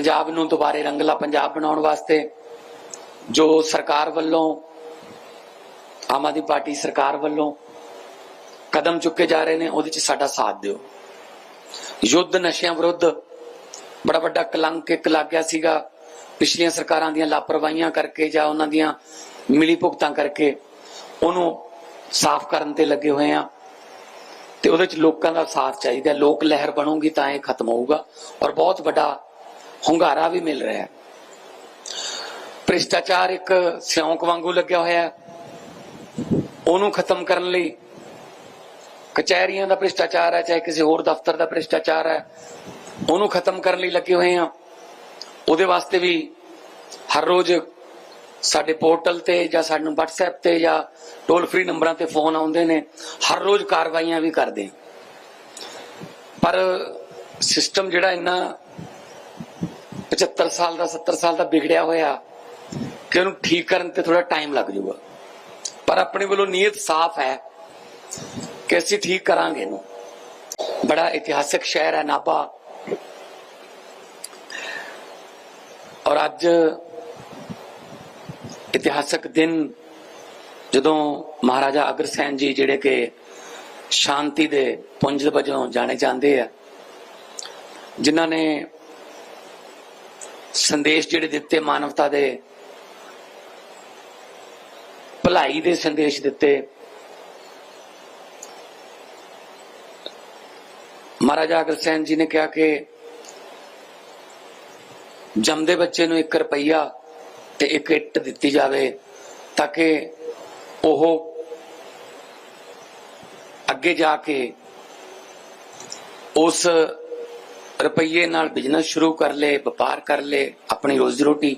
ਪੰਜਾਬ ਨੂੰ ਦੁਬਾਰੇ ਰੰਗਲਾ ਪੰਜਾਬ ਬਣਾਉਣ ਵਾਸਤੇ ਜੋ ਸਰਕਾਰ ਵੱਲੋਂ, ਆਮ ਆਦਮੀ ਪਾਰਟੀ ਸਰਕਾਰ ਵੱਲੋਂ ਕਦਮ ਚੁੱਕੇ ਜਾ ਰਹੇ ਨੇ, ਉਹਦੇ 'ਚ ਸਾਡਾ ਸਾਥ ਦਿਓ। ਯੁੱਧ ਨਸ਼ਿਆਂ ਵਿਰੁੱਧ ਬੜਾ ਵੱਡਾ ਕਲੰਕ ਇੱਕ ਲੱਗ ਗਿਆ ਸੀਗਾ ਪਿਛਲੀਆਂ ਸਰਕਾਰਾਂ ਦੀਆਂ ਲਾਪਰਵਾਹੀਆਂ ਕਰਕੇ ਜਾਂ ਉਹਨਾਂ ਦੀਆਂ ਮਿਲੀ ਭੁਗਤਾਂ ਕਰਕੇ ਉਹਨੂੰ ਸਾਫ਼ ਕਰਨ ਤੇ ਲੱਗੇ ਹੋਏ ਆ ਤੇ ਉਹਦੇ ਚ ਲੋਕਾਂ ਦਾ ਸਾਥ ਚਾਹੀਦਾ। ਲੋਕ ਲਹਿਰ ਬਣੂਗੀ ਤਾਂ ਇਹ ਖਤਮ ਹੋਊਗਾ ਔਰ ਬਹੁਤ ਵੱਡਾ ਹੁੰਗਾਰਾ ਵੀ ਮਿਲ ਰਿਹਾ ਹੈ। ਭ੍ਰਿਸ਼ਟਾਚਾਰ ਇੱਕ ਸਿਉਂਕ ਵਾਂਗੂ ਲੱਗਿਆ ਹੋਇਆ ਹੈ। ਉਹਨੂੰ ਖਤਮ ਕਰਨ ਲਈ ਕਚਹਿਰੀਆਂ ਦਾ ਭ੍ਰਿਸ਼ਟਾਚਾਰ ਹੈ, ਚਾਹੇ ਕਿਸੇ ਹੋਰ ਦਫ਼ਤਰ ਦਾ ਭ੍ਰਿਸ਼ਟਾਚਾਰ ਹੈ, ਉਹਨੂੰ ਖਤਮ ਕਰਨ ਲਈ ਲੱਗੇ ਹੋਏ ਆ ਉਹਦੇ ਵਾਸਤੇ ਵੀ ਹਰ ਰੋਜ਼ ਸਾਡੇ ਪੋਰਟਲ ਤੇ ਜਾਂ ਸਾਨੂੰ WhatsApp ਤੇ ਜਾਂ ਟੋਲ ਫ੍ਰੀ ਨੰਬਰਾਂ ਤੇ ਫੋਨ ਆਉਂਦੇ ਨੇ। ਹਰ ਰੋਜ਼ ਕਾਰਵਾਈਆਂ ਵੀ ਕਰਦੇ ਪਰ ਸਿਸਟਮ ਜਿਹੜਾ ਇੰਨਾ 75 ਸਾਲ ਦਾ 70 ਸਾਲ ਦਾ ਵਿਗੜਿਆ ਹੋਇਆ ਕਿ ਉਹਨੂੰ ਠੀਕ ਕਰਨ ਤੇ ਥੋੜਾ ਟਾਈਮ ਲੱਗ ਜਾਊਗਾ। ਪਰ ਆਪਣੇ ਵੱਲੋਂ ਨੀਅਤ ਸਾਫ਼ ਹੈ ਕਿ ਅਸੀਂ ਠੀਕ ਕਰਾਂਗੇ ਇਹਨੂੰ। ਬੜਾ ਇਤਿਹਾਸਕ ਸ਼ਹਿਰ ਹੈ ਨਾਭਾ। ਔਰ ਅੱਜ ਇਤਿਹਾਸਕ ਦਿਨ ਜਦੋਂ ਮਹਾਰਾਜਾ ਅਗਰਸੈਨ ਜੀ ਜਿਹੜੇ ਕਿ ਸ਼ਾਂਤੀ ਦੇ ਪੁੰਜ ਵਜੋਂ ਜਾਣੇ ਜਾਂਦੇ ਆ, ਜਿਨ੍ਹਾਂ ਨੇ ਸੰਦੇਸ਼ ਜਿਹੜੇ ਦਿੱਤੇ ਮਾਨਵਤਾ ਦੇ, ਭਲਾਈ ਦੇ ਸੰਦੇਸ਼ ਦਿੱਤੇ। ਮਹਾਰਾਜਾ ਅਗਰਸੈਨ ਜੀ ਨੇ ਕਿਹਾ ਕਿ ਜੰਮਦੇ ਬੱਚੇ ਨੂੰ 1 ਰੁਪਈਆ ਤੇ ਇੱਕ ਇੱਟ ਦਿੱਤੀ ਜਾਵੇ ਤਾਂ ਕਿ ਉਹ ਅੱਗੇ ਜਾ ਕੇ ਉਸ ਰੁਪਈਏ ਨਾਲ ਬਿਜ਼ਨਸ ਸ਼ੁਰੂ ਕਰ ਲੇ ਵਪਾਰ ਕਰ ਲੇ ਆਪਣੀ ਰੋਜ਼ੀ ਰੋਟੀ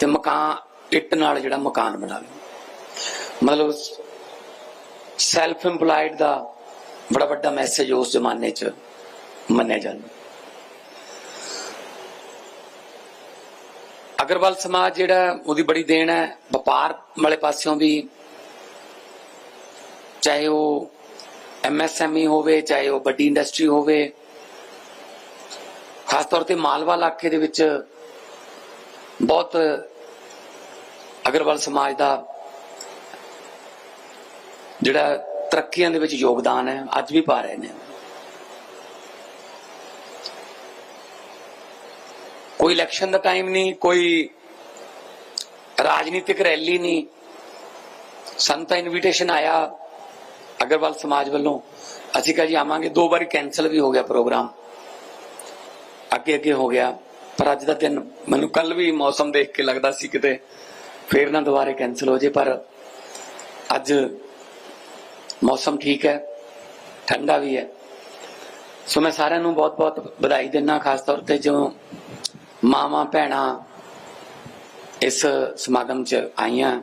ਤੇ ਮਕਾਨ, ਇੱਟ ਨਾਲ ਜਿਹੜਾ ਮਕਾਨ ਬਣਾ ਲੇ ਮਤਲਬ ਸੈਲਫ ਏਮਪਲਾਈਡ ਦਾ ਬੜਾ ਵੱਡਾ ਮੈਸੇਜ ਉਸ ਜ਼ਮਾਨੇ 'ਚ ਮੰਨਿਆ ਜਾਂਦਾ। ਅਗਰਵਾਲ ਸਮਾਜ ਜਿਹੜਾ ਉਹਦੀ ਬੜੀ ਦੇਣ ਹੈ, ਵਪਾਰ ਵਾਲੇ ਪਾਸਿਓਂ ਵੀ ਚਾਹੇ ਉਹ ਐਮਐਸਐਮਈ ਹੋਵੇ, ਚਾਹੇ ਉਹ ਵੱਡੀ ਇੰਡਸਟਰੀ ਹੋਵੇ ਖਾਸ ਤੌਰ ਤੇ ਮਾਲਵਾ ਇਲਾਕੇ ਦੇ ਵਿੱਚ ਬਹੁਤ ਅਗਰਵਾਲ ਸਮਾਜ ਦਾ ਜਿਹੜਾ ਤਰੱਕੀਆਂ ਦੇ ਵਿੱਚ ਯੋਗਦਾਨ ਹੈ, ਅੱਜ ਵੀ ਪਾ ਰਹੇ ਨੇ। ਕੋਈ ਇਲੈਕਸ਼ਨ ਦਾ ਟਾਈਮ ਨਹੀਂ, ਕੋਈ ਰਾਜਨੀਤਿਕ ਰੈਲੀ ਨਹੀਂ। ਸਾਨੂੰ ਤਾਂ ਇਨਵੀਟੇਸ਼ਨ ਆਇਆ ਅਗਰਵਾਲ ਸਮਾਜ ਵੱਲੋਂ। ਅਸੀਂ ਕਿਹਾ ਜੀ ਆਵਾਂਗੇ, ਦੋ ਵਾਰੀ ਕੈਨਸਲ ਵੀ ਹੋ ਗਿਆ ਪ੍ਰੋਗਰਾਮ। ਅੱਗੇ ਅੱਗੇ ਹੋ ਗਿਆ। ਪਰ ਅੱਜ ਦਾ ਦਿਨ ਮੈਨੂੰ ਕੱਲ ਵੀ ਮੌਸਮ ਦੇਖ ਕੇ ਲੱਗਦਾ ਸੀ ਕਿਤੇ। ਫੇਰ ਨਾ ਦੁਬਾਰੇ ਕੈਨਸਲ ਹੋ ਜੇ, ਪਰ ਅੱਜ ਮੌਸਮ ਠੀਕ ਹੈ, ਠੰਡਾ ਵੀ ਹੈ। ਸੋ ਮੈਂ ਸਾਰਿਆਂ ਨੂੰ ਬਹੁਤ-ਬਹੁਤ ਵਧਾਈ ਦਿੰਦਾ, ਖਾਸ ਤੌਰ ਤੇ ਜੋ ਮਾਵਾਂ, ਭੈਣਾਂ ਇਸ ਸਮਾਗਮ 'ਚ ਆਈਆਂ।